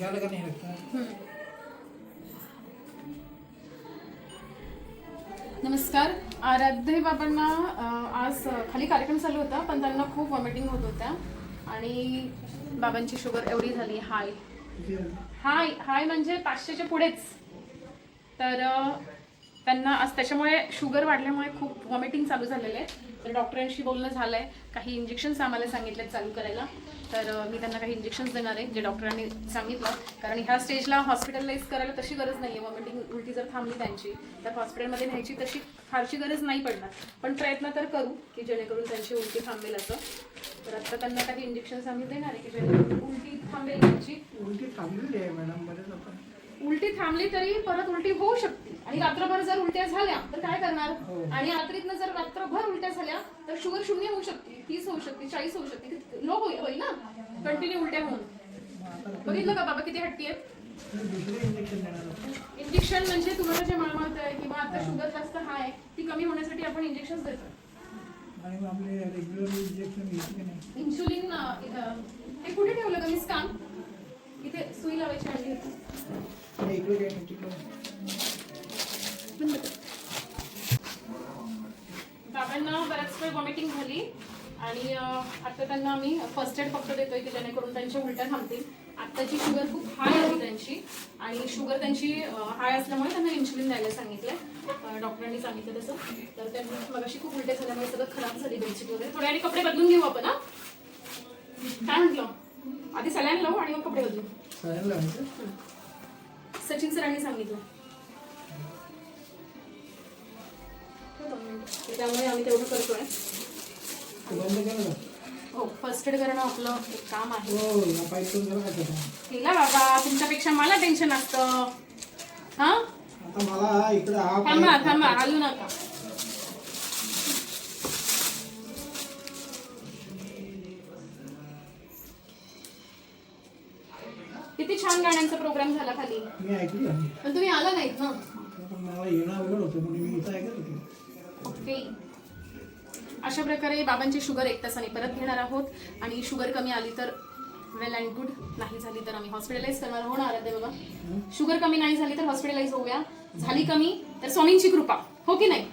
झालं का नाही नमस्कार. आराध्य बाबांना आज खाली कार्यक्रम चालू होता पण त्यांना खूप वॉमिटिंग होत होत्या. आणि बाबांची शुगर एवढी झाली हाय. हाय हाय म्हणजे पाचशेच्या पुढेच. तर त्यांना आज त्याच्यामुळे शुगर वाढल्यामुळे खूप वॉमिटिंग चालू झालेलं आहे. तर डॉक्टरांशी बोलणं झालं आहे काही इंजेक्शन्स आम्हाला सांगितले चालू करायला. तर मी त्यांना काही इंजेक्शन्स देणार आहे जे डॉक्टरांनी सांगितलं. कारण ह्या स्टेजला हॉस्पिटलाइज करायला तशी गरज नाही आहे वॉमिटिंग उलटी जर थांबली त्यांची तर हॉस्पिटलमध्ये न्यायची तशी फारशी गरज नाही पडणार. पण प्रयत्न तर करू की जेणेकरून त्यांची उलटी थांबेल असं. तर आता त्यांना काही इंजेक्शन्स आम्ही देणार आहे की जेणेकरून उलटी थांबेल त्यांची. उलटी थांबलेली आहे मॅडम बरेच उलटी थांबली तरी परत उलटी होऊ शकते. आणि जर उलट्या झाल्या तर काय करणार? हो. आणि रात्रीतनं जर रात्रभर उलट्या झाल्या तर शुगर शून्य होऊ शकते तीस होऊ शकते चाळीस होऊ शकते लो होईल ना? कंटिन्यू उलट्या होऊन बघितलं का बाबा किती हट्टी आहेत इंजेक्शन म्हणजे तुम्हाला जे मळमळत आहे किंवा आता शुगर जास्त हाय आहे ती कमी होण्यासाठी आपण इंजेक्शन देतो इन्सुलिन हे कुठे ठेवलं का मी स्कान इथे सुई लावायची आणली होती आणि इकडे काय नाही तिकडे बंद कर. बाबांना बऱ्याच वेळ वॉमिटिंग झाली. आणि आता त्यांना आम्ही फर्स्ट एड फक्त देतोय की जेणेकरून त्यांच्या उलट्या थांबतील. आत्ताची शुगर खूप हाय आहे त्यांची. आणि शुगर त्यांची हाय असल्यामुळे त्यांना इन्सुलिन द्यायला सांगितलंय. डॉक्टरांनी सांगितलं तसं. तर त्यांनी मगाशी खूप उलट्या झाल्यामुळे सगळं खराब झाली बेडशीट वगैरे. थोड्या आणि कपडे बदलून घेऊ आपण हा? काय म्हटलं? आधी सलाईन लावू आणि मग कपडे बदलू. सचिन सरांनी सांगितलं. त्यामुळे आम्ही तेवढं करतोय. ते बंद करा ना. हो फर्स्ट एड करणं आपलं एक काम आहे. हो केला बाबा तुमच्यापेक्षा मला टेन्शन असतं. हा? आता मला इकडे थांबा थांबा हलू नका. किती छान गाण्यांचा प्रोग्राम झाला खाली. मी ऐकली. आहे पण तुम्ही आला नाहीत ना? मला येणं अवघड होतं म्हणून मी इथं ऐकत होते. ओके. अशा प्रकारे बाबांची शुगर एक तासाने परत घेणार आहोत. आणि शुगर कमी आली तर वेल अँड गुड नाही झाली तर आम्ही हॉस्पिटलाइज करणार होणार आहे बाबा? शुगर कमी नाही झाली तर हॉस्पिटलाइज होऊया. झाली कमी तर स्वामींची कृपा. हो की नाही?